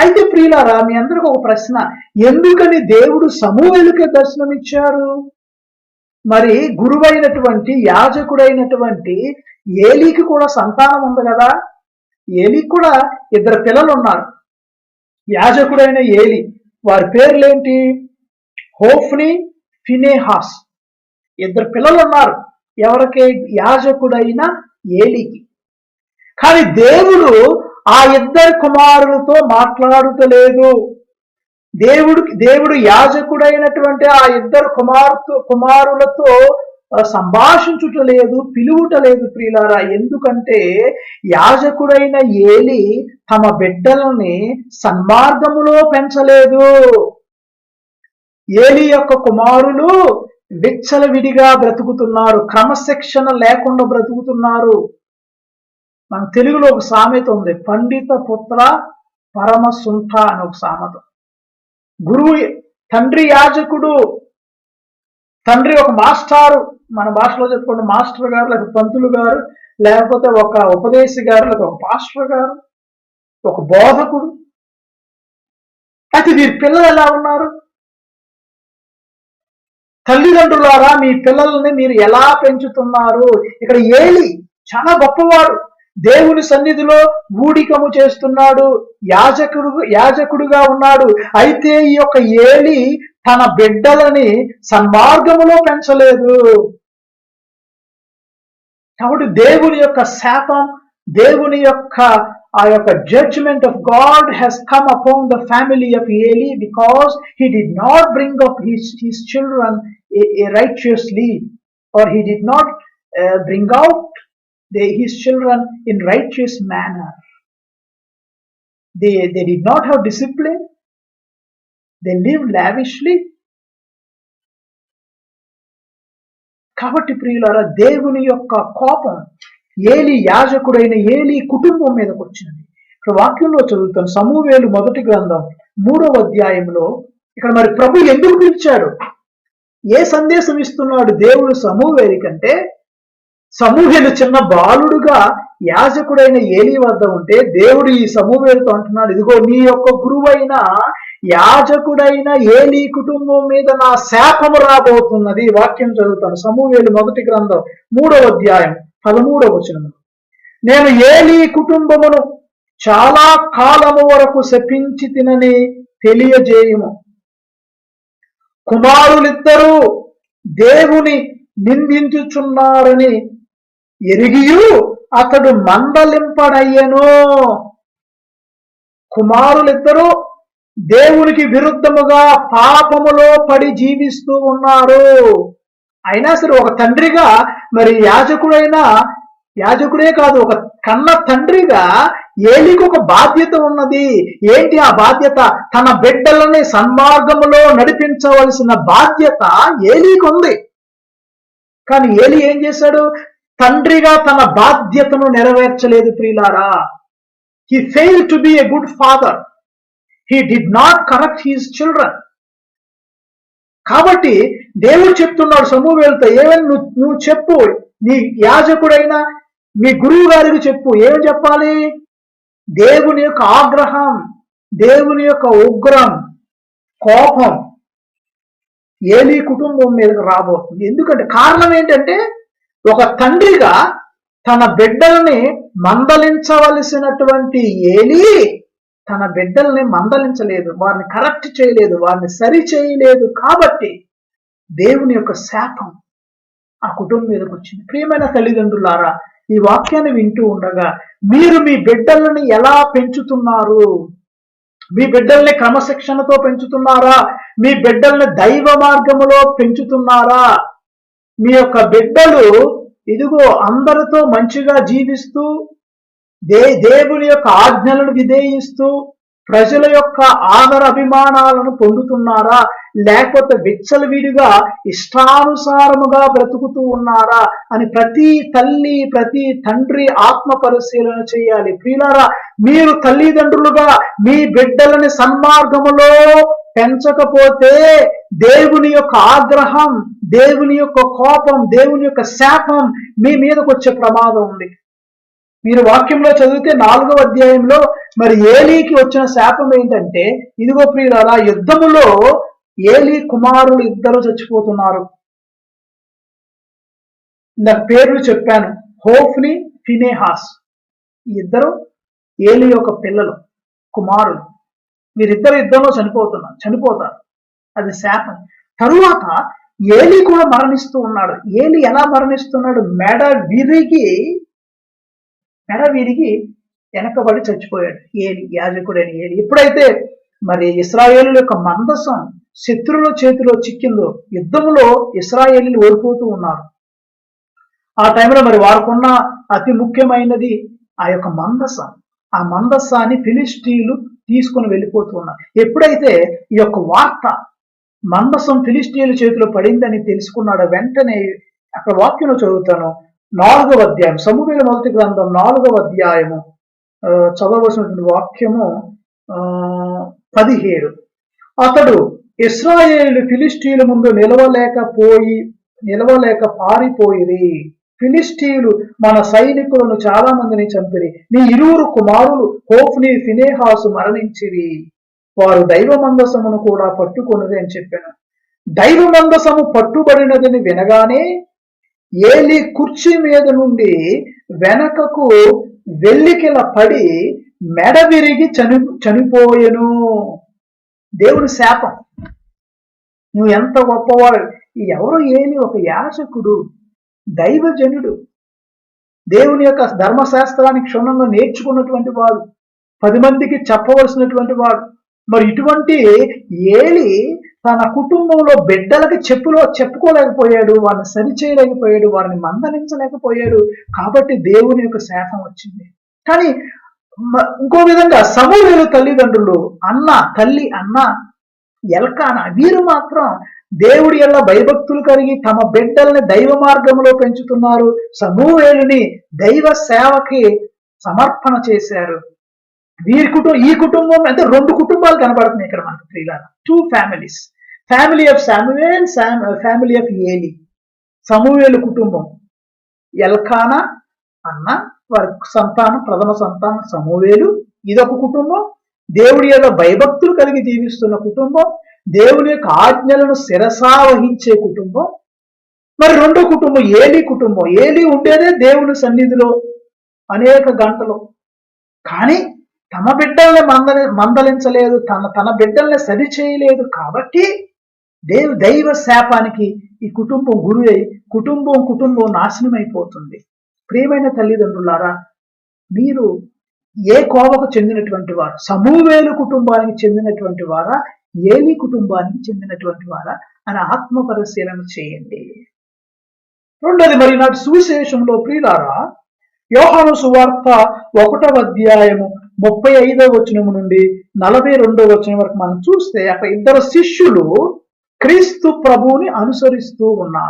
అయితే ప్రియులారా మీ అందరికి ఒక ప్రశ్న. ఎందుకని దేవుడు సమూహలకే దర్శనమిచ్చారు? మరి గురువైనటువంటి యాజకుడైనటువంటి ఏలీకి కూడా సంతానం ఉంది కదా? ఏలీకి కూడా ఇద్దరు పిల్లలు ఉన్నారు. యాజకుడైన ఏలి. వారి పేర్లేంటి? Hophni Phinehas. ఇద్దరు పిల్లలు ఉన్నారు. ఎవరికి? యాజకుడైన ఏలికి. కానీ దేవుడు ఆ ఇద్దరు కుమారులతో మాట్లాడుటలేదు. దేవుడు దేవుడు యాజకుడైనటువంటి ఆ ఇద్దరు కుమారుతో కుమారులతో ఆ, సంభాషించుటలేదు పిలువుటలేదు ప్రియులారా. ఎందుకంటే యాజకుడైన ఏలి తమ బిడ్డలని సన్మార్గములో పెంచలేదు. ఏలి యొక్క కుమారులు విచ్చలవిడిగా బ్రతుకుతున్నారు క్రమశిక్షణ లేకుండా బ్రతుకుతున్నారు. మన తెలుగులో ఒక సామెత ఉంది పండిత పుత్ర పరమ సుంఠ అని ఒక సామెత. గురువు తండ్రి యాజకుడు తండ్రి ఒక మాస్టారు మన భాషలో చెప్పుకోండి మాస్టర్ గారు లేకపోతే పంతులు గారు లేకపోతే ఒక ఉపదేశి గారు లేకపోతే ఒక పాస్టర్ గారు ఒక బోధకుడు. అయితే వీరి పిల్లలు ఎలా ఉన్నారు? తల్లిదండ్రులారా మీ పిల్లల్ని మీరు ఎలా పెంచుతున్నారు? ఇక్కడ ఏలి చాలా గొప్పవాడు. దేవుని సన్నిధిలో ఊడికము చేస్తున్నాడు యాజకుడు యాజకుడుగా ఉన్నాడు. అయితే ఈ యొక్క ఏలి తన బిడ్డలని సన్మార్గములో పెంచలేదు. కాబట్టి దేవుని యొక్క శాపం దేవుని యొక్క ఆ యొక్క judgment of God has come upon the family of Eli because he did not bring up his his children righteously or he did not bring out his children in righteous manner. They, they did not have discipline. They lived lavishly. కాబట్టి ప్రియులారా దేవుని యొక్క కోపం ఏలి యాజకుడైన ఏలి కుటుంబం మీదకి వచ్చింది ఇక్కడ వాక్యంలో చదువుతాను సమూవేలు మొదటి గ్రంథం మూడవ అధ్యాయంలో ఇక్కడ మరి ప్రభు ఎందుకు పిలిచాడు ఏ సందేశం ఇస్తున్నాడు దేవుడు సమూవేలి కంటే సమూహేలు చిన్న బాలుడుగా యాజకుడైన ఏలి వద్ద ఉంటే దేవుడు ఈ సమూహేలతో అంటున్నాడు ఇదిగో నీ యొక్క గురువైన యాజకుడైన ఏలి కుటుంబం మీద నా శాపము రాబోతున్నది వాక్యం చదువుతాను సమూహేలు మొదటి గ్రంథం మూడవ అధ్యాయం పదమూడవ వచనము నేను ఏలి కుటుంబమును చాలా కాలము వరకు శపించి తినని తెలియజేయము. కుమారులిద్దరూ దేవుని నిందించుచున్నారని ఎరిగియు అతడు మందలింపడయ్యను. కుమారులిద్దరూ దేవునికి విరుద్ధముగా పాపములో పడి జీవిస్తూ ఉన్నారు. అయినా సరే ఒక తండ్రిగా మరి యాజకుడైన యాజకుడే కాదు ఒక కన్న తండ్రిగా ఏలికి ఒక బాధ్యత ఉన్నది. ఏంటి ఆ బాధ్యత? తన బిడ్డలని సన్మార్గములో నడిపించవలసిన బాధ్యత ఏలికి ఉంది. కానీ ఏలి ఏం చేశాడు? తండ్రిగా తన బాధ్యతను నెరవేర్చలేదు ప్రియులారా. He fail to be a good father he did not correct his children కాబట్టి దేవుడు చెప్తున్నాడు సమూహేలతో ఏమని నువ్వు నువ్వు చెప్పు. నీ యాజకుడైనా మీ గురువు గారికి చెప్పు. ఏమి చెప్పాలి? దేవుని యొక్క ఆగ్రహం దేవుని యొక్క ఉగ్రం కోపం ఏలీ కుటుంబం మీదకి రాబోతుంది. ఎందుకంటే కారణం ఏంటంటే ఒక తండ్రిగా తన బిడ్డల్ని మందలించవలసినటువంటి ఏలి తన బిడ్డల్ని మందలించలేదు వారిని కరెక్ట్ చేయలేదు వారిని సరి చేయలేదు కాబట్టి దేవుని యొక్క శాపం ఆ కుటుంబం మీదకి వచ్చింది. ప్రియమైన తల్లిదండ్రులారా ఈ వాక్యాన్ని వింటూ ఉండగా మీరు మీ బిడ్డలని ఎలా పెంచుతున్నారు? మీ బిడ్డల్ని క్రమశిక్షణతో పెంచుతున్నారా? మీ బిడ్డల్ని దైవ మార్గములో పెంచుతున్నారా? మీ యొక్క బిడ్డలు ఇదిగో అందరితో మంచిగా జీవిస్తూ దే దేవుని యొక్క ఆజ్ఞలను విధేయిస్తూ ప్రజల యొక్క ఆదర అభిమానాలను పొందుతున్నారా? లేకపోతే విచ్చలవిడిగా ఇష్టానుసారముగా బ్రతుకుతూ ఉన్నారా? అని ప్రతి తల్లి ప్రతి తండ్రి ఆత్మ పరిశీలన చేయాలి. ప్రియులారా మీరు తల్లిదండ్రులుగా మీ బిడ్డలని సన్మార్గములో పెంచకపోతే దేవుని యొక్క ఆగ్రహం దేవుని యొక్క కోపం దేవుని యొక్క శాపం మీ మీదకు వచ్చే ప్రమాదం ఉంది. మీరు వాక్యంలో చదివితే నాలుగవ అధ్యాయంలో మరి ఏలీకి వచ్చిన శాపం ఏంటంటే ఇదిగో ప్రియులారా యుద్ధములో ఏలీ కుమారులు ఇద్దరు చచ్చిపోతున్నారు. నా పేర్లు చెప్పాను హోఫ్ని ఫినేహాస్. ఈ ఇద్దరు ఏలి యొక్క పిల్లలు కుమారులు. వీరిద్దరు యుద్ధంలో చనిపోతున్నారు చనిపోతారు. అది శాపం. తరువాత ఏలి కూడా మరణిస్తూ ఉన్నాడు. ఏలి ఎలా మరణిస్తున్నాడు? మెడ విరిగి మెడ విరిగి వెనకబడి చచ్చిపోయాడు ఏలి యాజకుడైన ఏలి. ఎప్పుడైతే మరి ఇస్రాయేలు యొక్క మందసం శత్రువుల చేతిలో చిక్కిందో యుద్ధంలో ఇస్రాయేలీలు ఓడిపోతూ ఉన్నారు. ఆ టైంలో మరి వారికున్న అతి ముఖ్యమైనది ఆ యొక్క మందసం. ఆ మందస్సాన్ని ఫిలిస్టీలు తీసుకుని వెళ్ళిపోతూ ఉన్నారు. ఎప్పుడైతే ఈ యొక్క వార్త మందసం ఫిలిస్టీల చేతిలో పడిందని తెలుసుకున్నాడు. వెంటనే అక్కడ వాక్యం చదువుతాను. నాలుగవ అధ్యాయం సమూహల మొదటి గ్రంథం నాలుగవ అధ్యాయము చదవలసినటువంటి వాక్యము ఆ, పదిహేడు. అతడు ఇస్రాయేలు ఫిలిస్టీల ముందు నిలవలేకపోయి నిలవలేక పారిపోయిరి. ఫిలిస్టీలు మన సైనికులను చాలా మందిని చంపిరి. నీ ఇరువురు కుమారులు హోఫ్ని ఫినేహాసు మరణించిరి. వారు దైవ మందసమును కూడా పట్టుకొనిది అని చెప్పాను. దైవ మందసము పట్టుబడినదని వినగానే ఏలి కుర్చీ మీద నుండి వెనకకు వెల్లికిల పడి మెడ విరిగి చని చనిపోయెను. దేవుని శాపం. నువ్వు ఎంత గొప్పవాడు. ఎవరు ఏని ఒక యాచకుడు దైవజనుడు. దేవుని యొక్క ధర్మశాస్త్రాన్ని క్షుణ్ణంగా నేర్చుకున్నటువంటి వాడు పది మందికి చెప్పవలసినటువంటి వాడు. మరి ఇటువంటి ఏలి తన కుటుంబంలో బిడ్డలకి చెప్పులో చెప్పుకోలేకపోయాడు వారిని సరిచేయలేకపోయాడు వారిని మందలించలేకపోయాడు. కాబట్టి దేవుని యొక్క శాపం వచ్చింది. కానీ ఇంకో విధంగా సమూహలు తల్లిదండ్రులు అన్న తల్లి అన్న ఎల్కాన వీరు మాత్రం దేవుడి ఎల్ల భయభక్తులు కలిగి తమ బిడ్డల్ని దైవ మార్గంలో పెంచుతున్నారు. సమూహేలుని దైవ సేవకి సమర్పణ చేశారు. వీరి కుటుంబం ఈ కుటుంబం అంటే రెండు కుటుంబాలు కనబడుతున్నాయి ఇక్కడ మనకు ప్రియులారా two families family of Samuel family of Eli సమూహేలు కుటుంబం. ఎల్కానా అన్న వారి సంతానం ప్రథమ సంతానం సమూవేలు ఇదొక కుటుంబం. దేవుడి యొక్క భయభక్తులు కలిగి జీవిస్తున్న కుటుంబం. దేవుని యొక్క ఆజ్ఞలను శిరసా వహించే కుటుంబం. మరి రెండో కుటుంబం ఏలి కుటుంబం. ఏలి ఉండేదే దేవుని సన్నిధిలో అనేక గంటలు. కానీ తమ బిడ్డల్ని మందలి మందలించలేదు తన తన బిడ్డల్ని సరి చేయలేదు కాబట్టి దేవు దైవ శాపానికి ఈ కుటుంబం గురి అయి కుటుంబం కుటుంబం నాశనం అయిపోతుంది ప్రియమైన తల్లిదండ్రులారా మీరు ఏ కోవకు చెందినటువంటి వారు సమూవేలు కుటుంబానికి చెందినటువంటి వారా ఏవి కుటుంబానికి చెందినటువంటి వారా అని ఆత్మ పరిశీలన చేయండి. రెండోది మరి నాటి సువిశేషంలో ప్రియులారా యోహాను సువార్త ఒకటవ అధ్యాయము ముప్పై ఐదో వచనము నుండి నలభై రెండో వచనం వరకు మనం చూస్తే అక్కడ ఇద్దరు శిష్యులు క్రీస్తు ప్రభువుని అనుసరిస్తూ ఉన్నారు.